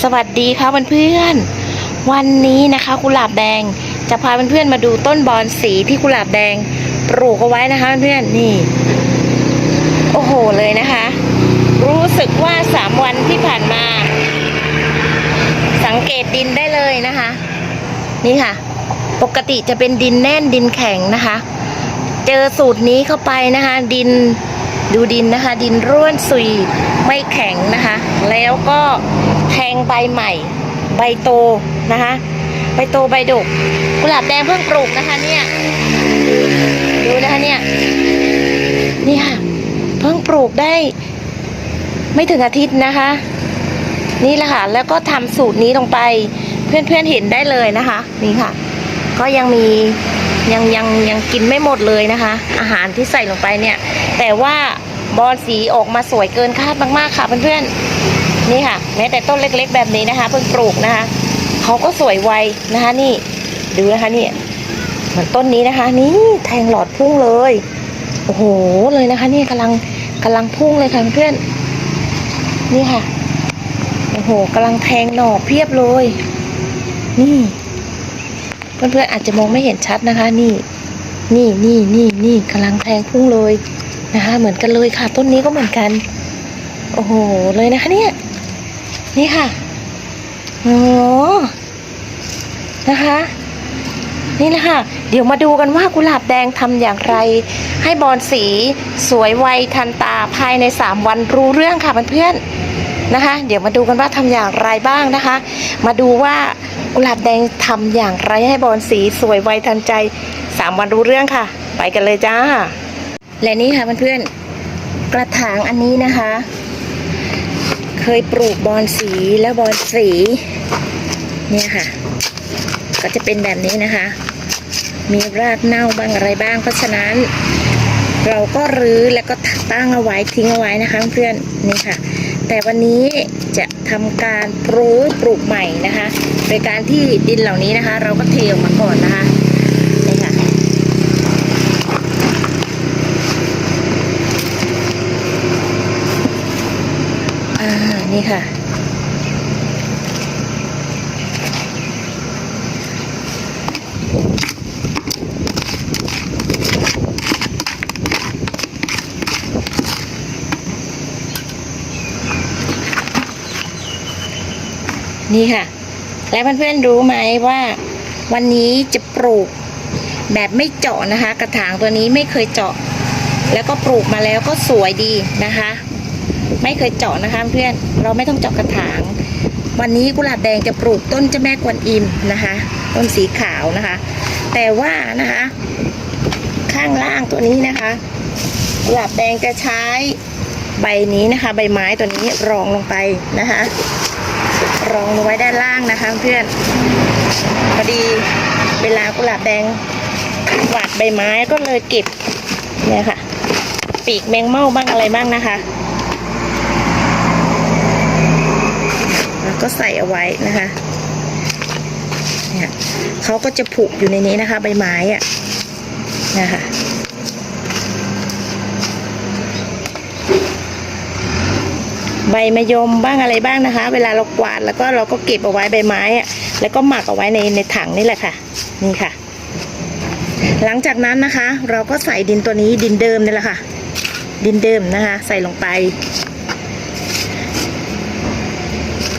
สวัสดีค่ะเพื่อนๆวันนี้นะคะกุหลาบแดงจะพาเพื่อนๆมาดูต้นบอนสีที่กุหลาบแดงปลูกเอาไว้นะคะเพื่อนๆนี่ โอ้โหเลยนะคะ รู้สึกว่าสามวันที่ผ่านมา สังเกตดินได้เลยนะคะ นี่ค่ะ ปกติจะเป็นดินแน่นดินแข็งนะคะ เจอสูตรนี้เข้าไปนะคะ ดินดูดินนะคะ ดินร่วนสุยไม่แข็งนะคะ แล้วก็ แทงใบใหม่ ใบโตนะคะ ใบโตใบดกกุหลาบแดงเพิ่งปลูกนะคะเนี่ยดูนะคะเนี่ยนี่ค่ะเพิ่งปลูกได้ ไม่ถึงอาทิตย์นะคะ นี่แหละค่ะแล้วก็ทำสูตรนี้ลงไป เพื่อนๆเห็นได้เลยนะคะ นี่ค่ะ ก็ยังมียังยังยังกินไม่หมดเลยนะคะ อาหารที่ใส่ลงไปเนี่ย แต่ว่าบอลสีออกมาสวยเกินคาดมากๆค่ะเพื่อนๆ นี่ค่ะ แม้แต่ต้นเล็ก ๆ แบบนี้นะคะเพิ่งปลูกนะคะเขาก็สวยไวนะคะ นี่ ดูนะคะนี่เหมือนต้นนี้นะคะ นี่แทงหลอดพุ่งเลยโอ้โหเลยนะคะ นี่กำลังกำลังพุ่งเลยค่ะเพื่อนนี่ค่ะโอ้โหกำลังแทงหน่อเพียบเลย นี่ เพื่อนๆอาจจะมองไม่เห็นชัดนะคะ นี่ นี่นี่นี่นี่กำลังแทงพุ่งเลยนะคะ เหมือนกันเลยค่ะ ต้นนี้ก็เหมือนกัน โอ้โหเลยนะคะเนี่ย นี่ค่ะ โอ้นะคะ นี่แหละค่ะ เดี๋ยวมาดูกันว่ากุหลาบแดงทำอย่างไร ให้บอลสีสวยไวทันตาภายใน 3 วันรู้เรื่องค่ะเพื่อนๆนะคะ เดี๋ยวมาดูกันว่าทำอย่างไรบ้างนะคะ มาดูว่ากุหลาบแดงทำอย่างไรให้บอลสีสวยไวทันใจ 3 วันรู้เรื่องค่ะ ไปกันเลยจ้า และนี่ค่ะเพื่อนๆกระถางอันนี้นะคะ เคยปลูกบอลสีและบอลสี เนี่ยค่ะ ก็จะเป็นแบบนี้นะคะ มีรากเน่าบ้างอะไรบ้าง เพราะฉะนั้น เราก็รื้อแล้วก็ตั้งเอาไว้ทิ้งเอาไว้นะคะเพื่อนนี่ค่ะ แต่วันนี้จะทำการปลูกปลูกใหม่นะคะ โดยการที่ดินเหล่านี้นะคะ เราก็เทออกมาก่อนนะคะนี่ค่ะ อ่า นี่ค่ะ นี่ค่ะ แล้วเพื่อนๆรู้ไหมว่าวันนี้จะปลูกแบบไม่เจาะนะคะ กระถางตัวนี้ไม่เคยเจาะ แล้วก็ปลูกมาแล้วก็สวยดีนะคะ ไม่เคยเจาะนะคะเพื่อนเราไม่ต้องเจาะกระถาง วันนี้กุหลาบแดงจะปลูกต้นเจ้าแม่กวนอิมนะคะ ต้นสีขาวนะคะ แต่ว่านะคะ ข้างล่างตัวนี้นะคะกุหลาบแดงจะใช้ใบนี้นะคะ ใบไม้ตัวนี้รองลงไปนะคะ รองลงไว้ด้านล่างนะคะเพื่อนพอดีเวลากุหลาบแดงหวาดใบไม้ก็เลยเก็บเนี่ยค่ะ ปีกแมงเม่าบ้างอะไรบ้างนะคะ แล้ว ก็ใส่เอาไว้นะคะเนี่ยเขาก็จะผุอยู่ในนี้นะคะ ใบไม้อะนะคะใบมะยมบ้างอะไรบ้างนะคะ เวลาเรากวาดแล้วก็เราก็เก็บเอาไว้ใบไม้อะแล้วก็หมักเอาไว้ในในถังนี่แหละค่ะ นี่ค่ะ หลังจากนั้นนะคะ เราก็ใส่ดินตัวนี้ดินเดิมนี่แหละค่ะ ดินเดิมนะคะ ใส่ลงไป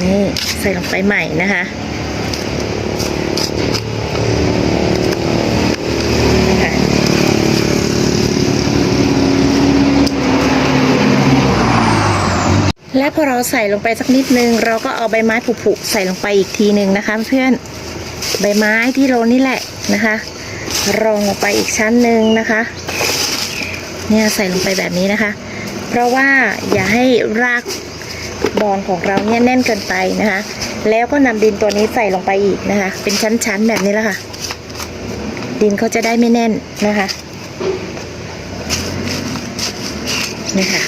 นี่ใส่ลงไปใหม่นะคะค่ะและพอเราใส่ลงไปสักนิดนึง เราก็เอาใบไม้ผุๆใส่ลงไปอีกทีหนึ่งนะคะ เพื่อนใบไม้ที่โรนี่แหละนะคะ รองลงไปอีกชั้นหนึ่งนะคะ เนี่ยใส่ลงไปแบบนี้นะคะ เพราะว่าอย่าให้ราก บอลของเราเนี่ยแน่นเกินไปนะคะ แล้วก็นำดินตัวนี้ใส่ลงไปอีกนะคะ เป็นชั้นๆแบบนี้แหละค่ะ ดินเขาจะได้ไม่แน่นนะคะนี่ค่ะ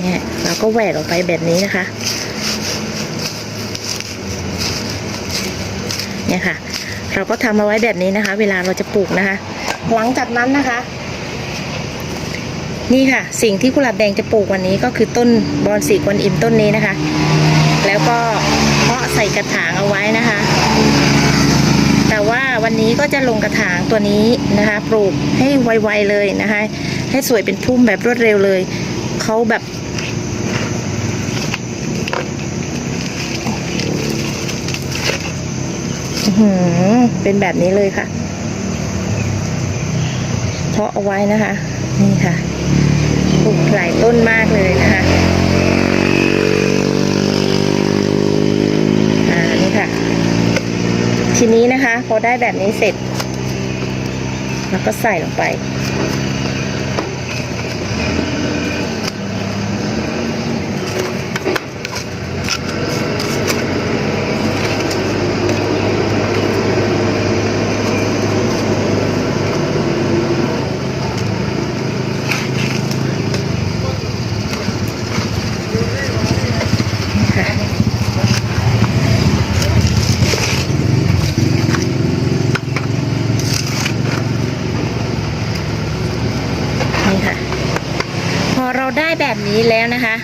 เนี่ยเราก็แหวกออกไปแบบนี้นะคะเนี่ยค่ะ เราก็ทำเอาไว้แบบนี้นะคะ เวลาเราจะปลูกนะคะ หลังจากนั้นนะคะ นี่ค่ะ สิ่งที่กุหลาบแดงจะปลูกวันนี้ก็คือต้นบอนสีกวนอิมต้นนี้นะคะ แล้วก็เพาะใส่กระถางเอาไว้นะคะ แต่ว่าวันนี้ก็จะลงกระถางตัวนี้นะคะ ปลูกให้ไวๆเลยนะคะ ให้สวยเป็นพุ่มแบบรวดเร็วเลยเขาแบบอื้อหือเป็นแบบนี้เลยค่ะ เพาะเอาไว้นะคะ นี่ค่ะ กหลายต้นมากเลยนะคะอ่านี่ค่ะ ทีนี้นะคะ พอได้แบบนี้เสร็จ แล้วก็ใส่ลงไป ค่ะนี่ค่ะ พอเราได้แบบ นี้แล้วนะคะ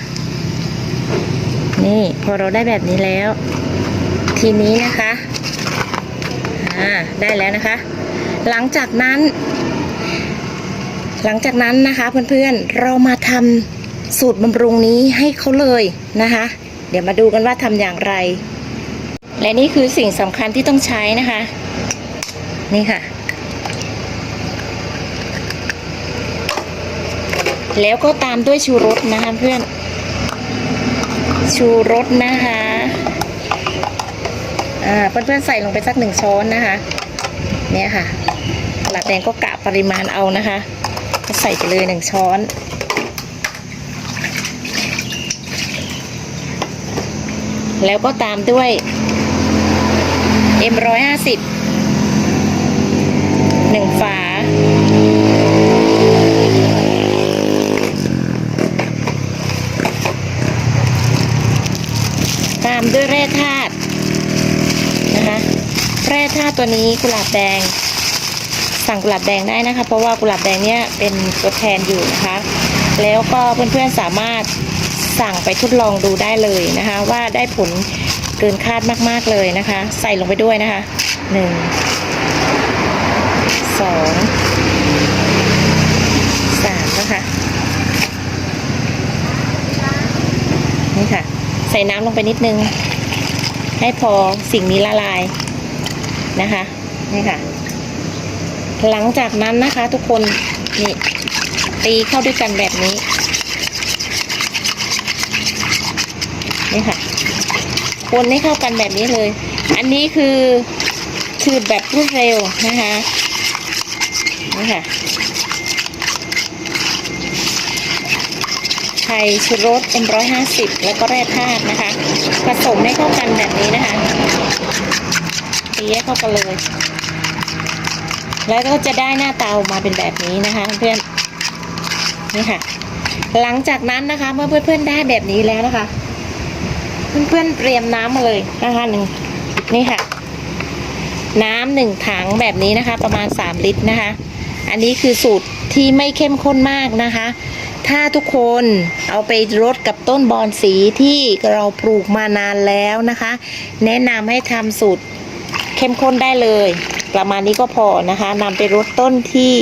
นี่พอเราได้แบบนี้แล้ว ทีนี้นะคะอ่าได้แล้วนะคะ หลังจากนั้นหลังจากนั้นนะคะเพื่อนๆเรามาทำสูตรบำรุงนี้ให้เขาเลยนะคะ เดี๋ยวมาดูกันว่าทำอย่างไร และนี่คือสิ่งสำคัญที่ต้องใช้นะคะ นี่ค่ะ แล้วก็ตามด้วยชูรสนะคะเพื่อน ชูรสนะคะอ่าเพื่อนๆใส่ลงไปสักหนึ่งช้อนนะคะ เนี่ยค่ะหลัดแดงก็กะปริมาณเอานะคะ ใส่ไปเลยหนึ่งช้อนแล้วก็ตามด้วย M150 ามด้วยแร่ธาตุนะคะแร่ธาตุตัวนี้กุหลาบแดง สั่งกุหลาบแดงได้นะคะ เพราะว่ากุหลาบแดงเนี่ยเป็นตัวแทนอยู่นะคะ แล้วก็เพื่อนๆสามารถสั่งไปทดลองดูได้เลยนะคะ ว่าได้ผลเกินคาดมากๆเลยนะคะ ใส่ลงไปด้วยนะคะหนึ่งสองสามนะคะนี่ค่ะ ใส่น้ำลงไปนิดนึง ให้พอสิ่งนี้ละลายนะคะนี่ค่ะ หลังจากนั้นนะคะ ทุกคนนี่ตีเข้าด้วยกันแบบนี้นี่ค่ะคนให้เข้ากันแบบนี้เลย อันนี้คือคือแบบรวดเร็วนะคะนี่ค่ะ ไข่ชูรส M150 แล้วก็แร่ธาตุนะคะ ผสมให้เข้ากันแบบนี้นะคะตีให้เข้ากันเลย แล้วก็จะได้หน้าตาออกมาเป็นแบบนี้นะคะเพื่อนนี่ค่ะ หลังจากนั้นนะคะเมื่อเพื่อนๆได้แบบนี้แล้วนะคะ เพื่อนๆเตรียมน้ำมาเลยนะคะหนึ่งนี่ค่ะ น้ำหนึ่งถังแบบนี้นะคะ ประมาณ3ลิตรนะคะ อันนี้คือสูตรที่ไม่เข้มข้นมากนะคะ ถ้าทุกคนเอาไปรดกับต้นบอนสีที่เราปลูกมานานแล้วนะคะ แนะนำให้ทำสูตรเข้มข้นได้เลย ประมาณนี้ก็พอนะคะนำไปรดต้นที่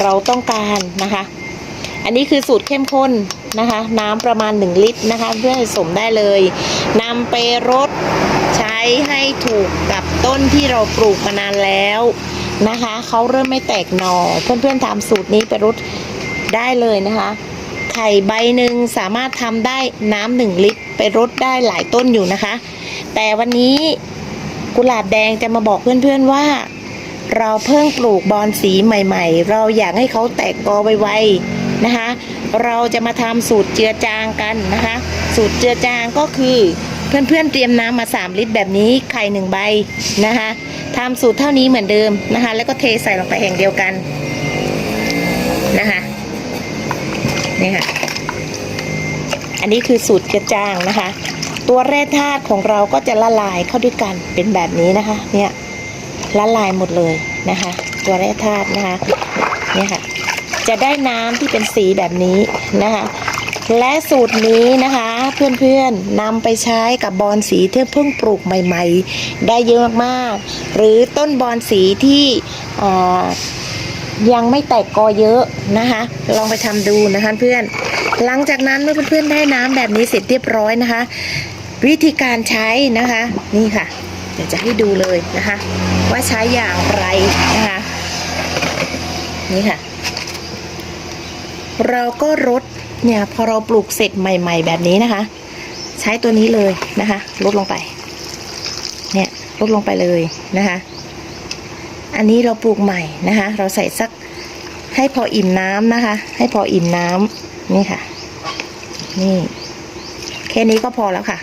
เราต้องการนะคะ อันนี้คือสูตรเข้มข้นนะคะ น้ำประมาณ 1 ลิตรนะคะ เพื่อผสมได้เลยนำไปรดใช้ให้ถูกกับต้นที่เราปลูกมานานแล้วนะคะเขาเริ่มไม่แตกหนอ่อเพื่อนๆทำสูตรนี้ไปรด ได้เลยนะคะไข่ใบหนึ่งสามารถทำได้น้ำหนึ่งลิตร ไปรดได้หลายต้นอยู่นะคะ แต่วันนี้กุหลาบแดงจะมาบอกเพื่อนๆว่า เราเพิ่งปลูกบอนสีใหม่ ๆ เราอยากให้เขาแตกกอไวๆนะคะ เราจะมาทำสูตรเจือจางกันนะคะ สูตรเจือจางก็คือเพื่อนๆเตรียมน้ำมา 3 ลิตรแบบนี้ไข่หนึ่งใบนะคะทำสูตรเท่านี้เหมือนเดิมนะคะ แล้วก็เทใส่ลงไปแห่งเดียวกัน นี่ค่ะ อันนี้คือสูตรเจือจางนะคะ ตัวแร่ธาตุของเราก็จะละลายเข้าด้วยกันเป็นแบบนี้นะคะ เนี่ยละลายหมดเลยนะคะ ตัวแร่ธาตุนะคะ เนี่ยค่ะ จะได้น้ำที่เป็นสีแบบนี้นะคะ และสูตรนี้นะคะ เพื่อนๆนำไปใช้กับบอนสีที่เพิ่งปลูกใหม่ ๆ ได้เยอะมากๆหรือต้นบอนสีที่ ยังไม่แตกกอเยอะนะคะ ลองไปทำดูนะคะเพื่อน หลังจากนั้นเมื่อเพื่อนๆได้น้ำแบบนี้เสร็จเรียบร้อยนะคะ วิธีการใช้นะคะ นี่ค่ะ เดี๋ยวจะให้ดูเลยนะคะ ว่าใช้อย่างไรนะคะ นี่ค่ะ เราก็รดเนี่ยพอเราปลูกเสร็จใหม่ ๆ แบบนี้นะคะ ใช้ตัวนี้เลยนะคะลดลงไป เนี่ยลดลงไปเลยนะคะ อันนี้เราปลูกใหม่นะคะ เราใส่สักให้พออิ่มน้ำนะคะ ให้พออิ่มน้ำนี่ค่ะ นี่ แค่นี้ก็พอแล้วค่ะ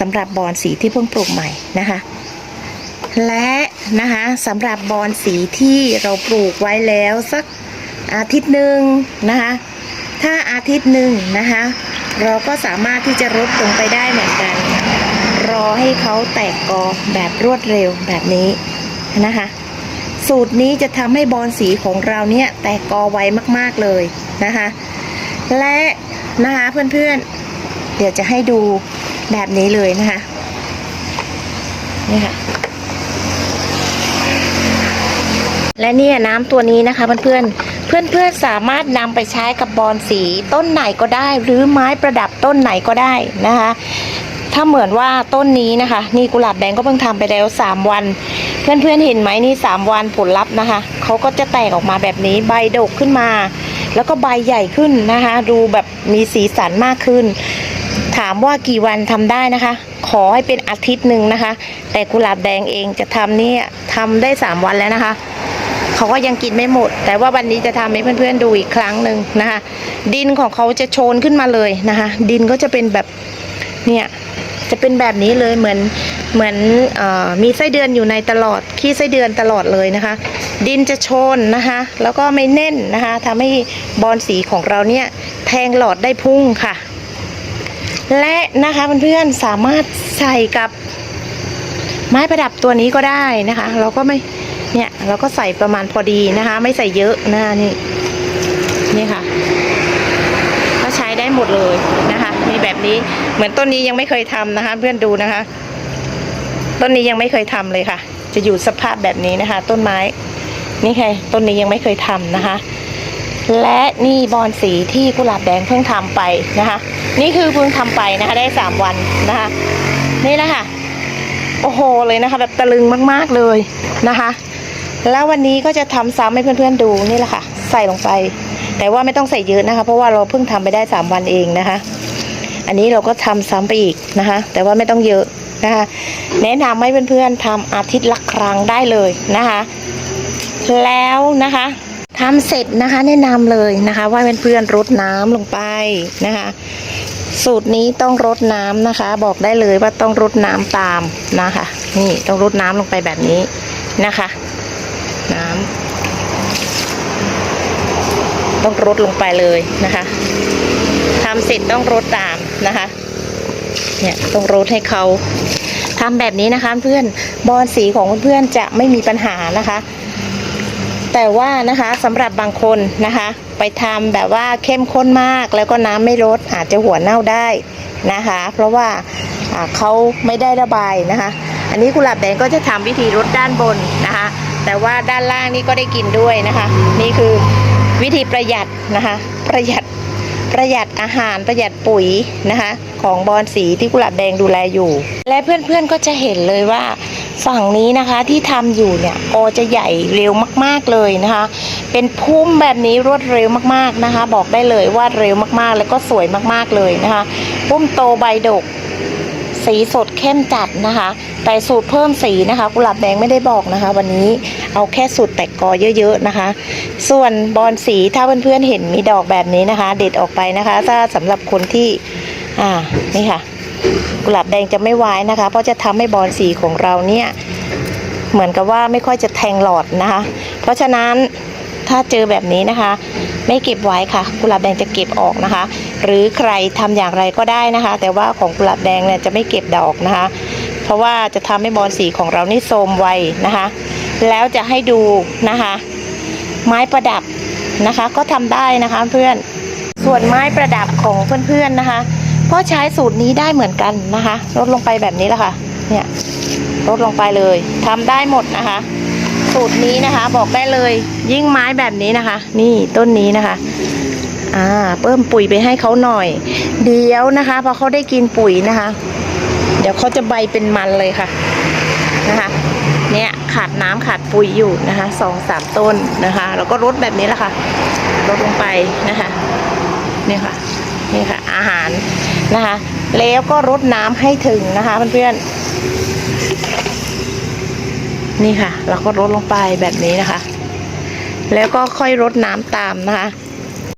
สำหรับบอนสีที่เพิ่งปลูกใหม่นะคะ และนะคะสำหรับบอนสีที่เราปลูกไว้แล้วสักอาทิตย์หนึ่งนะคะ ถ้าอาทิตย์หนึ่งนะคะ เราก็สามารถที่จะรดลงไปได้เหมือนกัน รอให้เขาแตกกอแบบรวดเร็วแบบนี้ นะคะ สูตรนี้จะทำให้บอนสีของเราเนี่ยแตกกอไวมากๆเลยนะคะ และนะคะเพื่อนๆ เดี๋ยวจะให้ดูแบบนี้เลยนะคะนี่ค่ะและเนี่ยน้ำตัวนี้นะคะเพื่อนๆ เพื่อนๆสามารถนำไปใช้กับบอนสีต้นไหนก็ได้ หรือไม้ประดับต้นไหนก็ได้นะคะ ถ้าเหมือนว่าต้นนี้นะคะ นี่กุหลาบแดงก็เพิ่งทำไปแล้ว 3 วัน เพื่อนๆเห็นไหมนี่ 3 วันผลลัพธ์นะคะเขาก็จะแตกออกมาแบบนี้ใบดกขึ้นมา แล้วก็ใบใหญ่ขึ้นนะคะ ดูแบบมีสีสันมากขึ้น ถามว่ากี่วันทำได้นะคะ ขอให้เป็นอาทิตย์หนึ่งนะคะ แต่กุหลาบแดงเองจะทำเนี่ยทำได้ 3 วันแล้วนะคะเขาก็ยังกินไม่หมด แต่ว่าวันนี้จะทำให้เพื่อนๆดูอีกครั้งหนึ่งนะคะ ดินของเขาจะโชนขึ้นมาเลยนะคะ ดินก็จะเป็นแบบเนี่ย จะเป็นแบบนี้เลยเหมือนเหมือนอมีไส้เดือนอยู่ในตลอดขี้ไส้เดือนตลอดเลยนะคะ ดินจะโชนนะคะ แล้วก็ไม่แน่นนะคะทำให้บอนสีของเราเนี่ยแทงหลอดได้พุ่งค่ะ และนะคะเพื่อนๆสามารถใส่กับไม้ประดับตัวนี้ก็ได้นะคะ เราก็ไม่เนี่ยเราก็ใส่ประมาณพอดีนะคะ ไม่ใส่เยอะนะนี่นี่ค่ะ ก็ใช้ได้หมดเลย นี้ เหมือนต้นนี้ยังไม่เคยทำนะคะ เพื่อนดูนะคะ ต้นนี้ยังไม่เคยทำเลยค่ะ จะอยู่สภาพแบบนี้นะคะ ต้นไม้ นี่ค่ะต้นนี้ยังไม่เคยทำนะคะ และนี่บอนสีที่กุหลาบแดงเพิ่งทำไปนะคะ นี่คือเพิ่งทำไปนะคะ ได้สามวันนะคะ นี่แหละค่ะโอ้โหเลยนะคะ แบบตะลึงมากๆเลยนะคะ แล้ววันนี้ก็จะทำซ้ำให้เพื่อนๆดูนี่แหละค่ะ ใส่ลงไป แต่ว่าไม่ต้องใส่เยอะนะคะ เพราะว่าเราเพิ่งทำไปได้สามวันเองนะคะ อันนี้เราก็ทำซ้ำไปอีกนะคะ แต่ว่าไม่ต้องเยอะนะคะ แนะนำให้เพื่อนๆทำอาทิตย์ละครั้งได้เลยนะคะ แล้วนะคะทำเสร็จนะคะ แนะนำเลยนะคะ ว่าเพื่อนๆรดน้ำลงไปนะคะ สูตรนี้ต้องรดน้ำนะคะ บอกได้เลยว่าต้องรดน้ำตามนะคะ นี่ต้องรดน้ำลงไปแบบนี้นะคะ น้ำต้องรดลงไปเลยนะคะทำเสร็จต้องรดตาม นะคะ เนี่ยต้องรดให้เขาทำแบบนี้นะคะเพื่อนบอลสีของเพื่อนจะไม่มีปัญหานะคะ แต่ว่านะคะสำหรับบางคนนะคะ ไปทำแบบว่าเข้มข้นมากแล้วก็น้ำไม่ลดอาจจะหัวเน่าได้นะคะ เพราะว่าอ่าเขาไม่ได้ระบายนะคะ อันนี้กุหลาบแดงก็จะทำวิธีลดด้านบนนะคะ แต่ว่าด้านล่างนี่ก็ได้กินด้วยนะคะ นี่คือวิธีประหยัดนะคะ ประหยัด ประหยัดอาหารประหยัดปุ๋ยนะคะ ของบอนสีที่กุหลาบแดงดูแลอยู่ และเพื่อนๆก็จะเห็นเลยว่าฝั่งนี้นะคะที่ทำอยู่เนี่ยกอจะใหญ่เร็วมากๆเลยนะคะ เป็นพุ่มแบบนี้รวดเร็วมากๆนะคะ บอกได้เลยว่าเร็วมากๆ แล้วก็สวยมากๆเลยนะคะ พุ่มโตใบดก สีสดเข้มจัดนะคะ แต่สูตรเพิ่มสีนะคะกุหลาบแดงไม่ได้บอกนะคะ วันนี้เอาแค่สูตรแตกกอเยอะๆนะคะ ส่วนบอนสีถ้าเพื่อนๆเห็นมีดอกแบบนี้นะคะ เด็ดออกไปนะคะ ถ้าสำหรับคนที่อ่านี่ค่ะ กุหลาบแดงจะไม่ไว้นะคะ เพราะจะทำให้บอลสีของเราเนี่ยเหมือนกับว่าไม่ค่อยจะแทงหลอดนะคะ เพราะฉะนั้น ถ้าเจอแบบนี้นะคะ ไม่เก็บไว้ค่ะกุหลาบแดงจะเก็บออกนะคะ หรือใครทำอย่างไรก็ได้นะคะ แต่ว่าของกุหลาบแดงเนี่ยจะไม่เก็บดอกนะคะ เพราะว่าจะทำให้บอลสีของเรานี่โทมไวนะคะ แล้วจะให้ดูนะคะ ไม้ประดับนะคะ ก็ทำได้นะคะเพื่อนส่วนไม้ประดับของเพื่อนๆนะคะ ก็ใช้สูตรนี้ได้เหมือนกันนะคะลดลงไปแบบนี้แหละค่ะเนี่ยลดลงไปเลยทำได้หมดนะคะ สูตรนี้นะคะ บอกได้เลย ยิ่งไม้แบบนี้นะคะ นี่ต้นนี้นะคะอ่าเพิ่มปุ๋ยไปให้เขาหน่อย เดี๋ยวนะคะ พอเขาได้กินปุ๋ยนะคะ เดี๋ยวเขาจะใบเป็นมันเลยค่ะนะคะ เนี่ยขาดน้ำขาดปุ๋ยอยู่นะคะสองสามต้นนะคะแล้วก็รดแบบนี้แหละค่ะรดลงไปนะคะนี่ค่ะนี่ค่ะ อาหารนะคะ แล้วก็รดน้ำให้ถึงนะคะเพื่อนๆ นี่ค่ะ เราก็รดลงไปแบบนี้นะคะ แล้วก็ค่อยรดน้ำตามนะคะ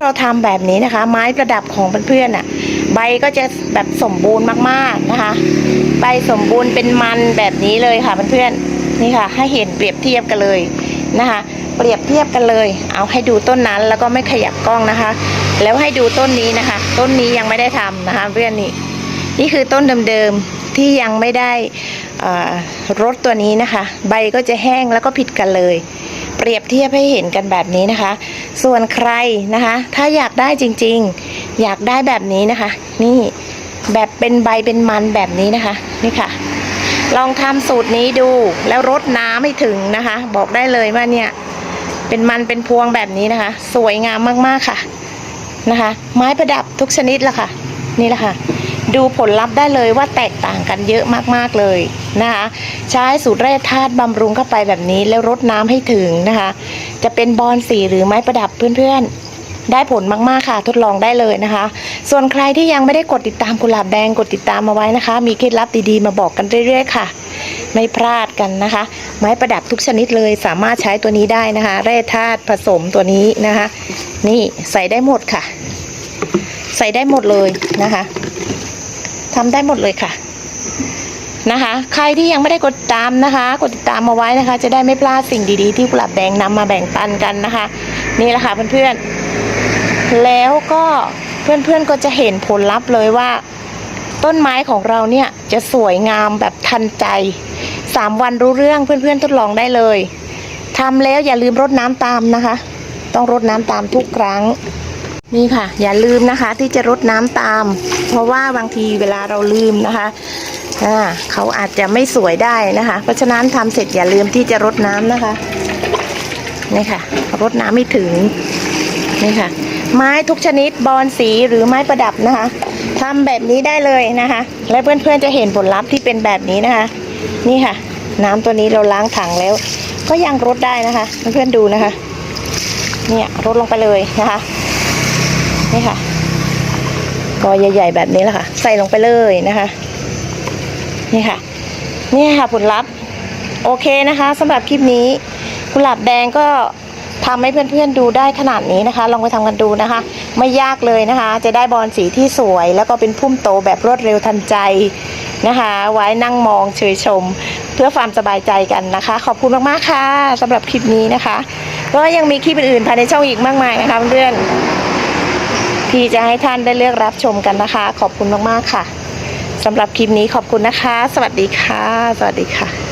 เราทำแบบนี้นะคะ ไม้ประดับของเพื่อนๆอะ ใบก็จะแบบสมบูรณ์มากๆนะคะ ใบสมบูรณ์เป็นมันแบบนี้เลยค่ะเพื่อนๆนี่ค่ะ ให้เห็นเปรียบเทียบกันเลยนะคะ เปรียบเทียบกันเลย เอาให้ดูต้นนั้นแล้วก็ไม่ขยับกล้องนะคะ แล้วให้ดูต้นนี้นะคะ ต้นนี้ยังไม่ได้ทำนะคะ เพื่อนนี่นี่คือต้นเดิมๆที่ยังไม่ได้ รดตัวนี้นะคะ ใบก็จะแห้งแล้วก็ผิดกันเลย เปรียบเทียบให้เห็นกันแบบนี้นะคะ ส่วนใครนะคะ ถ้าอยากได้จริงๆ อยากได้แบบนี้นะคะ นี่แบบเป็นใบเป็นมันแบบนี้นะคะนี่ค่ะ ลองทำสูตรนี้ดูแล้วรดน้ำให้ถึงนะคะ บอกได้เลยว่าเนี่ย เป็นมันเป็นพวงแบบนี้นะคะ สวยงามมากๆค่ะนะคะ ไม้ประดับทุกชนิดละค่ะ นี่แหละค่ะ ดูผลลัพธ์ได้เลยว่าแตกต่างกันเยอะมากๆเลยนะคะใช้สูตรแร่ธาตุบำรุงเข้าไปแบบนี้แล้วรดน้ำให้ถึงนะคะ จะเป็นบอนสีหรือไม้ประดับเพื่อนๆ ได้ผลมากๆค่ะ ทดลองได้เลยนะคะ ส่วนใครที่ยังไม่ได้กดติดตามกุหลาบแดงกดติดตามมาไว้นะคะ มีเคล็ดลับดีๆมาบอกกันเรื่อยๆค่ะไม่พลาดกันนะคะ ไม้ประดับทุกชนิดเลยสามารถใช้ตัวนี้ได้นะคะ แร่ธาตุผสมตัวนี้นะคะ นี่ใส่ได้หมดค่ะ ใส่ได้หมดเลยนะคะ ทำได้หมดเลยค่ะนะคะ ใครที่ยังไม่ได้กดตามนะคะ กดติดตามมาไว้นะคะ จะได้ไม่พลาดสิ่งดีๆ ที่กุหลาบแดงนำมาแบ่งปันกันนะคะ นี่แหละค่ะเพื่อนๆ แล้วก็เพื่อนๆก็จะเห็นผลลัพธ์เลยว่า ต้นไม้ของเราเนี่ยจะสวยงามแบบทันใจสามวันรู้เรื่องเพื่อนๆทดลองได้เลยทำแล้วอย่าลืมรดน้ำตามนะคะ ต้องรดน้ำตามทุกครั้ง นี่ค่ะ อย่าลืมนะคะที่จะรดน้ำตาม เพราะว่าบางทีเวลาเราลืมนะคะเขาอาจจะไม่สวยได้นะคะ เพราะฉะนั้นทำเสร็จอย่าลืมที่จะรดน้ำนะคะนี่ค่ะรดน้ำไม่ถึงนี่ค่ะ ไม้ทุกชนิดบอนสีหรือไม้ประดับนะคะทำแบบนี้ได้เลยนะคะ และเพื่อนๆจะเห็นผลลัพธ์ที่เป็นแบบนี้นะคะ นี่ค่ะ น้ำตัวนี้เราล้างถังแล้ว ก็ยังรดได้นะคะ เพื่อนๆดูนะคะ เนี่ยรดลงไปเลยนะคะ นี่ค่ะกอใหญ่ๆแบบนี้แหละค่ะ ใส่ลงไปเลยนะคะ นี่ค่ะ นี่ค่ะผลลัพธ์ โอเคนะคะสำหรับคลิปนี้กุหลาบแดงก็ทำให้เพื่อนๆดูได้ขนาดนี้นะคะ ลองไปทำกันดูนะคะ ไม่ยากเลยนะคะ จะได้บอลสีที่สวย แล้วก็เป็นพุ่มโตแบบรวดเร็วทันใจนะคะ ไว้นั่งมองเฉยชม เพื่อความสบายใจกันนะคะ ขอบคุณมากๆค่ะสำหรับคลิปนี้นะคะก็ยังมีคลิปอื่นๆภายในช่องอีกมากมายนะคะเพื่อนๆ ที่จะให้ท่านได้เลือกรับชมกันนะคะ ขอบคุณมากๆค่ะสำหรับคลิปนี้ขอบคุณนะคะ สวัสดีค่ะ สวัสดีค่ะ